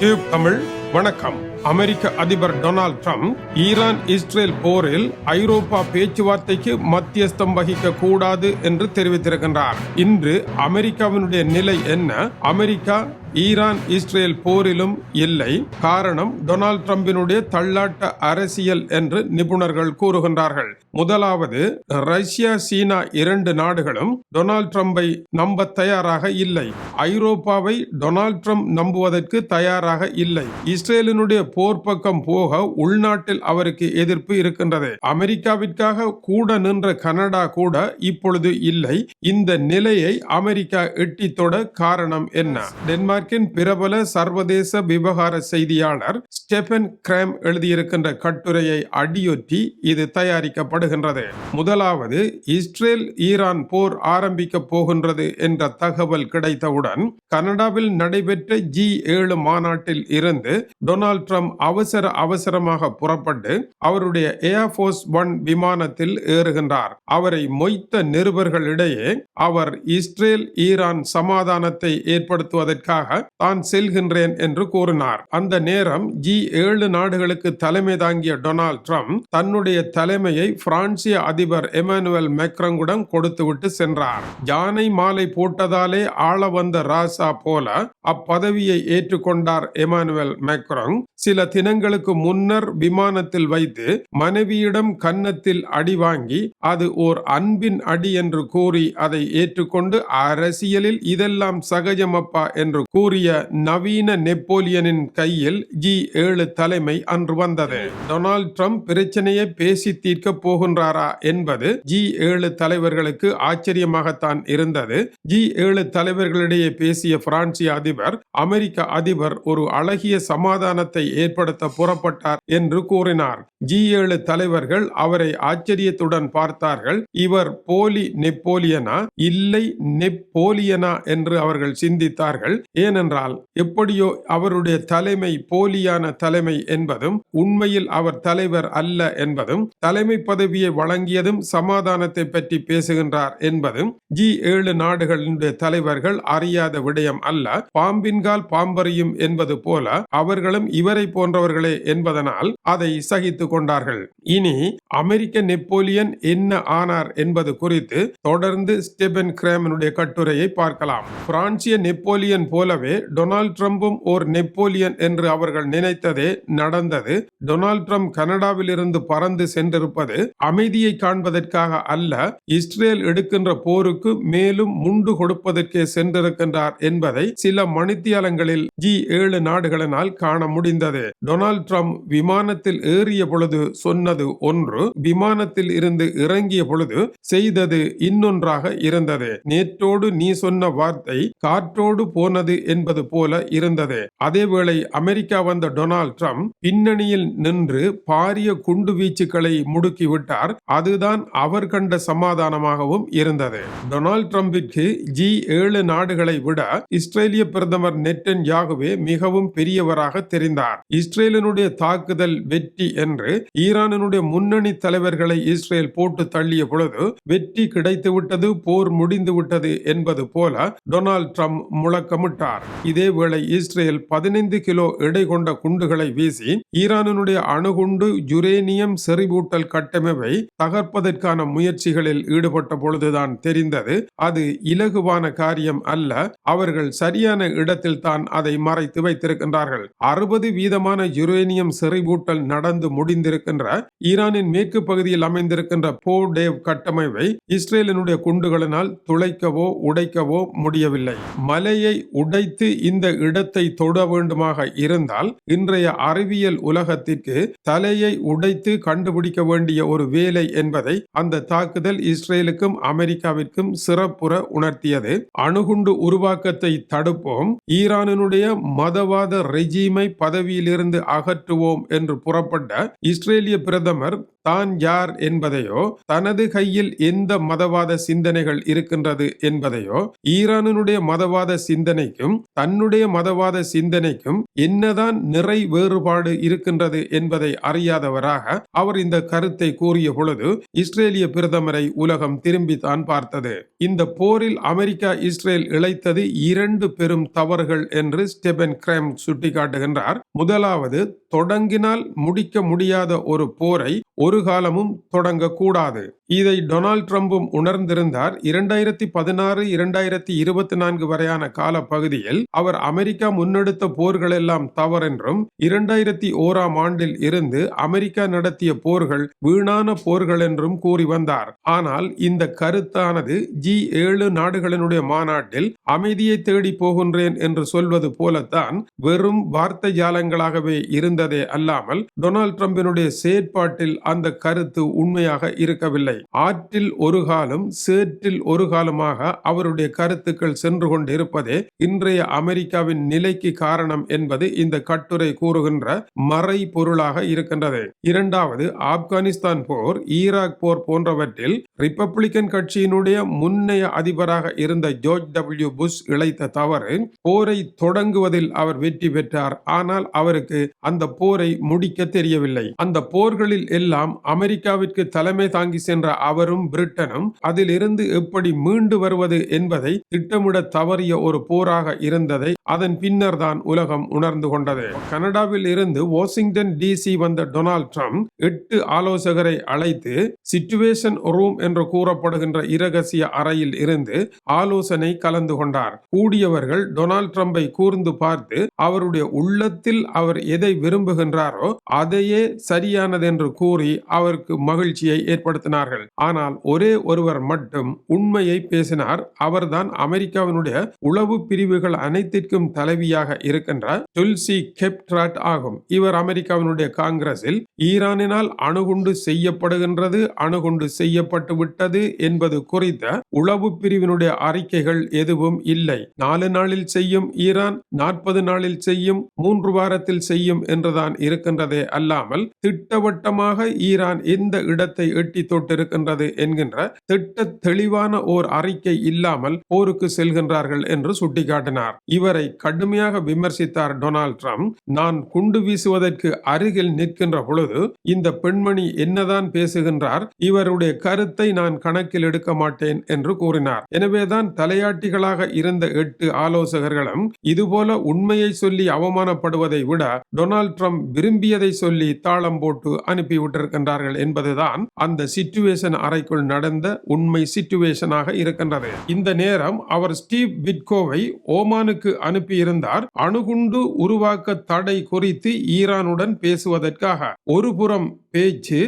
Tube Tamil வணக்கம். அமெரிக்க அதிபர் Donald Trump Iran Israel போரில் ஐரோப்பா பேச்சுவார்த்தைக்கு மத்தியஸ்தம் வகிக்க கூடாது என்று தெரிவித்திருக்கின்றார். இன்று அமெரிக்காவினுடைய நிலை என்ன? அமெரிக்கா ஈரான் இஸ்ரேல் போரிலும் இல்லை. காரணம் டொனால்ட் ட்ரம்பினுடைய தள்ளாட்ட அரசியல் என்று நிபுணர்கள் கூறுகின்றார்கள். முதலாவது ரஷ்யா சீனா இரண்டு நாடுகளும் டொனால்ட் ட்ரம்பை நம்ப தயாராக இல்லை. ஐரோப்பாவை டொனால்ட் ட்ரம்ப் நம்புவதற்கு தயாராக இல்லை. இஸ்ரேலினுடைய போர் பக்கம் போக உள்நாட்டில் அவருக்கு எதிர்ப்பு இருக்கின்றது. அமெரிக்காவிற்காக கூட நின்ற கனடா கூட இப்பொழுது இல்லை. இந்த நிலையை அமெரிக்கா எட்டித்தொட காரணம் என்ன? டென்மார்க் டென்மார்க்கின் பிரபல சர்வதேச விவகார செய்தியாளர் ஸ்டெபன் கிராம் எழுதியிருக்கின்ற கட்டுரையை அடியொற்றி இது தயாரிக்கப்படுகின்றது. முதலாவது இஸ்ரேல் ஈரான் போர் ஆரம்பிக்க போகின்றது என்ற தகவல் கிடைத்தவுடன் கனடாவில் நடைபெற்ற ஜி ஏழு மாநாட்டில் இருந்து டொனால்ட் ட்ரம்ப் அவசர அவசரமாக புறப்பட்டு அவருடைய ஏர்ஃபோர்ஸ் ஒன் விமானத்தில் ஏறுகின்றார். அவரை மொய்த்த நிருபர்களிடையே அவர் இஸ்ரேல் ஈரான் சமாதானத்தை ஏற்படுத்துவதற்காக தான் செல்கின்றேன் என்று கூறினார். அந்த நேரம் ஜி ஏழு நாடுகளுக்கு தலைமை தாங்கிய டொனால்ட் ட்ரம்ப் தன்னுடைய தலைமையை பிரான்சிய அதிபர் எமானுவல் மெக்ரங்குடன் கொடுத்துவிட்டு சென்றார். யானை மாலை போட்டதாலே ஆள வந்த ராசா போல அப்பதவியை ஏற்றுக்கொண்டார் எமானுவேல் மெக்ரங். சில தினங்களுக்கு முன்னர் விமானத்தில் வைத்து மனைவியிடம் கன்னத்தில் அடி வாங்கி அது ஓர் அன்பின் அடி என்று கூறி அதை ஏற்றுக்கொண்டு அரசியலில் இதெல்லாம் சகஜமப்பா? என்று கூறிய நவீன நெப்போலியனின் கையில் ஜி ஏழு தலைமை அன்று வந்தது. டொனால்ட் ட்ரம்ப் பிரச்சனையை பேசி தீர்க்க போகின்றாரா என்பது ஜி ஏழு தலைவர்களுக்கு ஆச்சரியமாகத்தான் இருந்தது. ஜி ஏழு தலைவர்களிடையே பேசிய பிரான்சிய அதிபர் அமெரிக்க அதிபர் ஒரு அழகிய சமாதானத்தை ஏற்படுத்த புறப்பட்டார் என்று கூறினார். ஜி ஏழு தலைவர்கள் அவரை ஆச்சரியத்துடன் பார்த்தார்கள். இவர் போலி நெப்போலியனா? இல்லை நெப்போலியனா என்று அவர்கள் சிந்தித்தார்கள். ஏன் ஏனென்றால் எப்படியோ அவருடைய தலைமை போலியான தலைமை என்பதும் உண்மையில் அவர் தலைவர் அல்ல என்பதும் தலைமை பதவியை வழங்கியதும் சமாதானத்தை பற்றி பேசுகின்றார் என்பதும் ஜி ஏழு நாடுகளினுடைய தலைவர்கள் அறியாத விடயம் அல்ல. பாம்பின்கால் பாம்பறியும் என்பது போல அவர்களும் இவரை போன்றவர்களே என்பதனால் அதை சகித்துக் கொண்டார்கள். இனி அமெரிக்க நெப்போலியன் என்ன ஆனார் என்பது குறித்து தொடர்ந்து ஸ்டெபன் கிராமனுடைய கட்டுரையை பார்க்கலாம். பிரான்சிய நெப்போலியன் போல போலவே டொனால்ட் ட்ரம்பும் ஓர் நெப்போலியன் என்று அவர்கள் நினைத்ததே நடந்தது. டொனால்ட் ட்ரம்ப் கனடாவில் இருந்து பறந்து சென்றிருப்பது அமைதியை காண்பதற்காக அல்ல இஸ்ரேல் எடுக்கின்ற போருக்கு மேலும் முண்டு கொடுப்பதற்கே சென்றிருக்கின்றார் என்பதை சில மணித்தியாலங்களில் ஜி ஏழு நாடுகளினால் காண முடிந்தது. டொனால்ட் ட்ரம்ப் விமானத்தில் ஏறிய பொழுது சொன்னது ஒன்று விமானத்தில் இருந்து இறங்கிய பொழுது செய்தது இன்னொன்றாக இருந்தது. நேற்றோடு நீ சொன்ன வார்த்தை காற்றோடு போனது என்பது போல இருந்தது. அதேவேளை அமெரிக்கா வந்த டொனால்ட் ட்ரம்ப் பின்னணியில் நின்று பாரிய குண்டு வீச்சுக்களை முடுக்கிவிட்டார் அதுதான் அவர் கண்ட சமாதானமாகவும் இருந்தது. டொனால்ட் ட்ரம்பிற்கு ஜி ஏழு நாடுகளை விட இஸ்ரேலிய பிரதமர் நெட்டன் யாகுவே மிகவும் பெரியவராக தெரிந்தார். இஸ்ரேலினுடைய தாக்குதல் வெற்றி என்று ஈரானினுடைய முன்னணி தலைவர்களை இஸ்ரேல் போட்டு தள்ளிய பொழுது வெற்றி கிடைத்துவிட்டது போர் முடிந்துவிட்டது என்பது போல டொனால்ட் ட்ரம்ப் முழக்கமிட்டார். இதேவேளை இஸ்ரேல் பதினைந்து கிலோ எடை கொண்ட குண்டுகளை வீசி ஈரானுடைய அணுகுண்டு யுரேனியம் செறிவூட்டல் கட்டமைப்பை தகர்ப்பதற்கான முயற்சிகளில் ஈடுபட்ட பொழுதுதான் தெரிந்தது. அது இலகுவான காரியம் அல்ல. அவர்கள் சரியான இடத்தில் தான் அதை மறைத்து வைத்திருக்கின்றார்கள். அறுபது வீதமான யுரேனியம் செறிவூட்டல் நடந்து முடிந்திருக்கின்ற ஈரானின் மேற்கு பகுதியில் அமைந்திருக்கின்ற போடேவ் கட்டமைப்பை இஸ்ரேலினுடைய குண்டுகளினால் துளைக்கவோ உடைக்கவோ முடியவில்லை. மலையை உடைத்து இந்த இடத்தை தொட வேண்டுமாக இருந்தால் இன்றைய அறிவியல் உலகத்திற்கு தலையை உடைத்து கண்டுபிடிக்க வேண்டிய ஒரு வேலை என்பதை அந்த தாக்குதல் இஸ்ரேலுக்கும் அமெரிக்காவிற்கும் சிறப்புற உணர்த்தியது. அணுகுண்டு உருவாக்கத்தை தடுப்போம் ஈரானினுடைய மதவாத ரெஜீமை பதவியிலிருந்து அகற்றுவோம் என்று புறப்பட்ட இஸ்ரேலிய பிரதமர் தான் யார் என்பதையோ தனது கையில் எந்த மதவாத சிந்தனைகள் இருக்கின்றது என்பதையோ ஈரானினுடைய மதவாத சிந்தனைக்கும் தன்னுடைய மதவாத சிந்தனைக்கும் என்னதான் நிறை வேறுபாடு இருக்கின்றது என்பதை அறியாதவராக அவர் இந்த கருத்தை கூறிய பொழுது இஸ்ரேலிய பிரதமரை உலகம் திரும்பித்தான் பார்த்தது. இந்த போரில் அமெரிக்கா இஸ்ரேல் இழைத்தது இரண்டு பெரும் தவறுகள் என்று ஸ்டெபன் கிரைம் சுட்டிக்காட்டுகின்றார். முதலாவது தொடங்கினால் முடிக்க முடியாத ஒரு போரை ஒரு ஒரு காலமும் தொடங்கக்கூடாது. இதை டொனால்ட் ட்ரம்பும் உணர்ந்திருந்தார். இரண்டாயிரத்தி பதினாறு இரண்டாயிரத்தி இருபத்தி நான்கு வரையான கால பகுதியில் அவர் அமெரிக்கா முன்னெடுத்த போர்கள் எல்லாம் தவறென்றும் இரண்டாயிரத்தி ஓராம் ஆண்டில் இருந்து அமெரிக்கா நடத்திய போர்கள் வீணான போர்கள் என்றும் கூறி வந்தார். ஆனால் இந்த கருத்தானது ஜி ஏழு நாடுகளினுடைய மாநாட்டில் அமைதியை தேடி போகின்றேன் என்று சொல்வது போலத்தான் வெறும் வார்த்தை ஜாலங்களாகவே இருந்ததே அல்லாமல் டொனால்ட் ட்ரம்பினுடைய செயற்பாட்டில் அந்த கருத்து உண்மையாக இருக்கவில்லை. ஆற்றில் ஒரு காலம் சேற்றில் ஒரு காலமாக அவருடைய கருத்துக்கள் சென்று கொண்டிருப்பதே இன்றைய அமெரிக்காவின் நிலைக்கு காரணம் என்பது இந்த கட்டுரை கூறுகின்ற மறை பொருளாக இருக்கின்றது. இரண்டாவது ஆப்கானிஸ்தான் போர் ஈராக் போர் போன்றவற்றில் ரிப்பப்ளிக்கன் கட்சியினுடைய முன்னைய அதிபராக இருந்த ஜோர்ஜ் டபிள்யூ புஷ் இழைத்த தவறு போரை தொடங்குவதில் அவர் வெற்றி பெற்றார். ஆனால் அவருக்கு அந்த போரை முடிக்க தெரியவில்லை. அந்த போர்களில் எல்லாம் அமெரிக்காவிற்கு தலைமை தாங்கி சென்ற அவரும் பிரிட்டனும் அதிலிருந்து எப்படி மீண்டு வருவது என்பதை திட்டமிட தவறிய ஒரு போராக இருந்ததை அதன் பின்னர் தான் உலகம் உணர்ந்து கொண்டது. கனடாவில் இருந்து வாஷிங்டன் டிசி வந்த டொனால்ட் ட்ரம்ப் எட்டு ஆலோசகரை அழைத்து சிச்சுவேஷன் ரூம் என்று கூறப்படுகின்ற இரகசிய அறையில் இருந்து ஆலோசனை கலந்து கொண்டார். கூடியவர்கள் டொனால்ட் ட்ரம்பை கூர்ந்து பார்த்து அவருடைய உள்ளத்தில் அவர் எதை விரும்புகின்றாரோ அதையே சரியானது என்று கூறி அவருக்கு மகிழ்ச்சியை ஏற்படுத்தினார்கள். ஆனால் ஒரே ஒருவர் மட்டும் உண்மையை பேசினார். அவர்தான் அமெரிக்காவினுடைய உளவு பிரிவுகள் அனைத்திற்கும் தலைவியாக இருக்கின்ற துல்சி கெப்ட்ராட் ஆகும். இவர் அமெரிக்காவினுடைய காங்கிரஸில் ஈரானினால் அணுகுண்டு செய்யப்படுகின்றது அணுகுண்டு செய்யப்பட்டு விட்டது என்பது குறித்த உளவு பிரிவினுடைய அறிக்கைகள் எதுவும் இல்லை. நாலு நாளில் செய்யும் ஈரான் நாற்பது நாளில் செய்யும் மூன்று வாரத்தில் செய்யும் என்றுதான் இருக்கின்றதே அல்லாமல் திட்டவட்டமாக ஈரான் எந்த இடத்தை எட்டி தொட்டிருக்கின்றது என்கின்ற திட்ட தெளிவான ஓர் அறிக்கை இல்லாமல் போருக்கு செல்கின்றார்கள் என்று சுட்டிக்காட்டினார். இவரை கடுமையாக விமர்சித்தார் டொனால்ட் ட்ரம்ப். நான் குண்டு வீசுவதற்கு அருகில் நிற்கின்ற பொழுது இந்த பெண்மணி என்னதான் பேசுகின்றார் இவருடைய கருத்தை நான் கணக்கில் எடுக்க மாட்டேன் என்று கூறினார். எனவேதான் தலையாட்டிகளாக இருந்த எட்டு ஆலோசகர்களும் இதுபோல உண்மையை சொல்லி அவமானப்படுவதை விட டொனால்ட் ட்ரம்ப் விரும்பியதை சொல்லி தாளம் போட்டு அனுப்பிவிட்டிருக்கிறார் இருக்கின்றார்கள் என்பதுதான் அந்த சிச்சுவேஷன் அறைக்குள் நடந்த உண்மை சிச்சுவேஷனாக இருக்கின்றது. இந்த நேரம் அவர் ஸ்டீவ் விட்கோவை ஓமானுக்கு அனுப்பியிருந்தார். அணுகுண்டு உருவாக்க தடை குறித்து ஈரானுடன் பேசுவதற்காக. ஒருபுறம் பேச்சு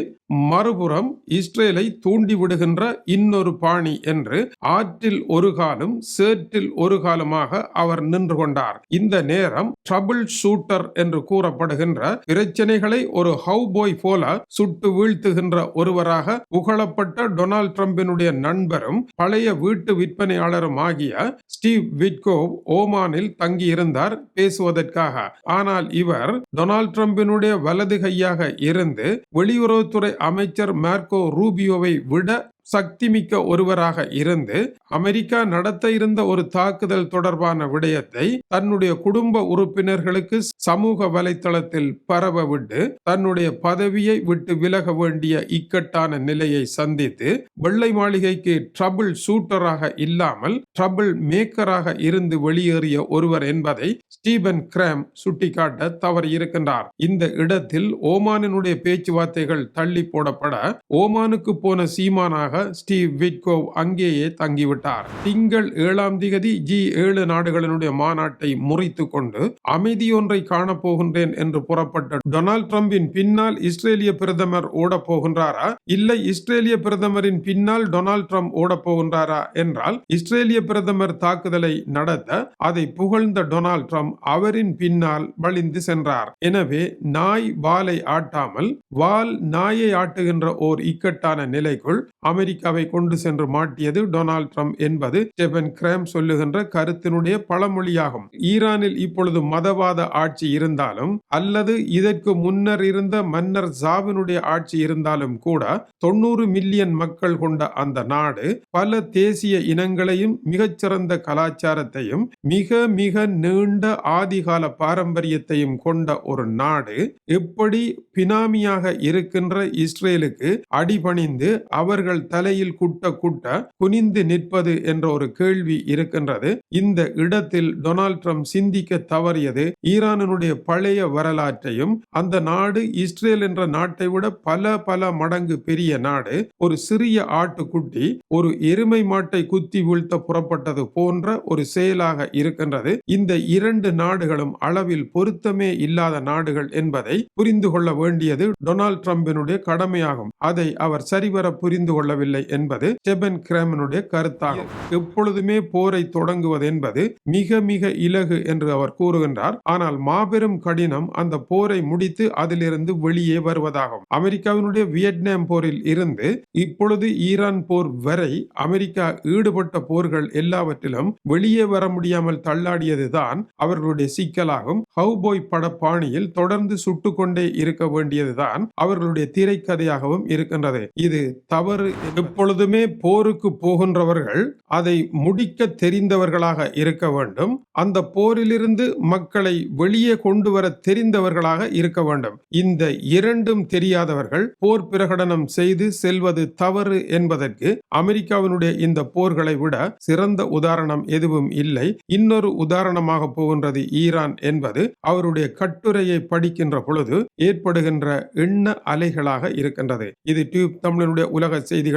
மறுபுறம் இஸ்ரேலை தூண்டிவிடுகின்ற இன்னொரு பாணி என்று ஆற்றில் ஒரு காலம் சேற்றில் ஒரு காலமாக அவர் நின்று கொண்டார். இந்த நேரம் ட்ரபிள் ஷூட்டர் என்று கூறப்படுகின்ற பிரச்சனைகளை ஒரு ஹவு பாய் போல சுட்டு வீழ்த்துகின்ற ஒருவராக புகழப்பட்ட டொனால்ட் ட்ரம்பினுடைய நண்பரும் பழைய வீட்டு விற்பனையாளரும் ஆகிய ஸ்டீவ் விட்கோவ் ஓமானில் தங்கியிருந்தார் பேசுவதற்காக. ஆனால் இவர் டொனால்ட் ட்ரம்பினுடைய வலது கையாக இருந்து வெளியுறவுத்துறை அமைச்சர் மார்க்கோ ரூபியோவை விட சக்திமிக்க ஒருவராக இருந்து அமெரிக்கா நடத்த இருந்த ஒரு தாக்குதல் தொடர்பான விடயத்தை தன்னுடைய குடும்ப உறுப்பினர்களுக்கு சமூக வலைத்தளத்தில் பரவ விட்டு தன்னுடைய பதவியை விட்டு விலக வேண்டிய இக்கட்டான நிலையை சந்தித்து வெள்ளை மாளிகைக்கு ட்ரபிள் ஷூட்டராக இல்லாமல் ட்ரபிள் மேக்கராக இருந்து வெளியேறிய ஒருவர் என்பதை ஸ்டீபன் கிராம் சுட்டிக்காட்ட தவறியிருக்கின்றார் இந்த இடத்தில் ஓமானினுடைய பேச்சுவார்த்தைகள் தள்ளி போடப்பட ஓமானுக்கு போன சீமானாக ஸ்டீவ் விட்கோவ் அங்கேயே தங்கிவிட்டார். திங்கள் ஏழாம் திகதி ஜி ஏழு நாடுகளினுடைய மாநாட்டை முறித்து கொண்டு அமைதியொன்றை காணப்போகின்றேன் என்று புறப்பட்ட டொனால்ட் ட்ரம்பின் பின்னால் இஸ்ரேலிய பிரதமர் ஓடப் போகின்றாரா இல்லை இஸ்ரேலிய பிரதமரின் பின்னால் டொனால்ட் ட்ரம்ப் ஓடப் போகின்றாரா என்றால் இஸ்ரேலிய பிரதமர் தாக்குதலை நடத்த அதை புகழ்ந்த டொனால்ட் ட்ரம்ப் அவரின் பின்னால் வழிந்து சென்றார். எனவே நாய் வாலை ஆட்டாமல் வால் நாயை ஆட்டுகின்ற ஓர் இக்கட்டான நிலைக்குள் அமை அமெரிக்காவை கொண்டு சென்று மாட்டியது டொனால்ட் ட்ரம்ப் என்பது ஸ்டெபன் கிராம் சொல்லுகின்ற கருத்தினுடைய பழமொழியாகும். ஈரானில் இப்பொழுது மதவாத ஆட்சி இருந்தாலும் அல்லது இதற்கு முன்னர் இருந்த மன்னர் ஜாவினுடைய ஆட்சி இருந்தாலும் கூட தொண்ணூறு மில்லியன் மக்கள் கொண்ட அந்த நாடு பல தேசிய இனங்களையும் மிகச்சிறந்த கலாச்சாரத்தையும் மிக மிக நீண்ட ஆதிகால பாரம்பரியத்தையும் கொண்ட ஒரு நாடு எப்படி பினாமியாக இருக்கின்ற இஸ்ரேலுக்கு அடிபணிந்து அவர்கள் தலையில் குட்ட குட்ட குனிந்து நிற்பது என்ற ஒரு கேள்வி இருக்கின்றது. இந்த இடத்தில் டொனால்ட் ட்ரம்ப் சிந்திக்க தவறியது ஈரானினுடைய பழைய வரலாற்றையும் அந்த நாடு இஸ்ரேல் என்ற நாட்டை விட பல பல மடங்கு பெரிய நாடு ஒரு சிறிய ஆட்டுக்குட்டி ஒரு எருமை மாட்டை குத்தி வீழ்த்த புறப்பட்டது போன்ற ஒரு செயலாக இருக்கின்றது. இந்த இரண்டு நாடுகளும் அளவில் பொருத்தமே இல்லாத நாடுகள் என்பதை புரிந்து கொள்ள வேண்டியது டொனால்ட் ட்ரம்பினுடைய கடமையாகும். அதை அவர் சரிவர புரிந்து கொள்ளவில்லை என்பது ஸ்டெபன் கிராமனுடைய கருத்தாகும் எப்பொழுதுமே போரை தொடங்குவது என்பது மிக மிக இலகு என்று அவர் கூறுகின்றார். ஆனால் மாபெரும் கடினம் அந்த போரை முடித்து அதிலிருந்து வெளியே வருவதாகும். அமெரிக்காவினுடைய வியட்நாம் போரில் இருந்து இப்பொழுது ஈரான் போர் வரை அமெரிக்கா ஈடுபட்ட போர்கள் எல்லாவற்றிலும் வெளியே வர முடியாமல் தள்ளாடியதுதான் அவர்களுடைய சிக்கலாகும். ஹவுபோய் பட பாணியில் தொடர்ந்து சுட்டுக்கொண்டே இருக்க வேண்டியதுதான் அவர்களுடைய திரைக்கதையாகவும் இருக்கின்றது. இது தவறு எப்பொழுதுமே போருக்கு போகின்றவர்கள் அதை முடிக்க தெரிந்தவர்களாக இருக்க வேண்டும். அந்த போரிலிருந்து மக்களை வெளியே கொண்டு வர தெரிந்தவர்களாக இருக்க வேண்டும். இந்த இரண்டும் தெரியாதவர்கள் போர் பிரகடனம் செய்து செல்வது தவறு என்பதற்கு அமெரிக்காவினுடைய இந்த போர்களை விட சிறந்த உதாரணம் எதுவும் இல்லை. இன்னொரு உதாரணமாக போகின்றது ஈரான் என்பது அவருடைய கட்டுரையை படிக்கின்ற பொழுது ஏற்படுகின்ற எண்ண அலைகளாக இருக்கின்றது. இது டியூப் தமிழனுடைய உலக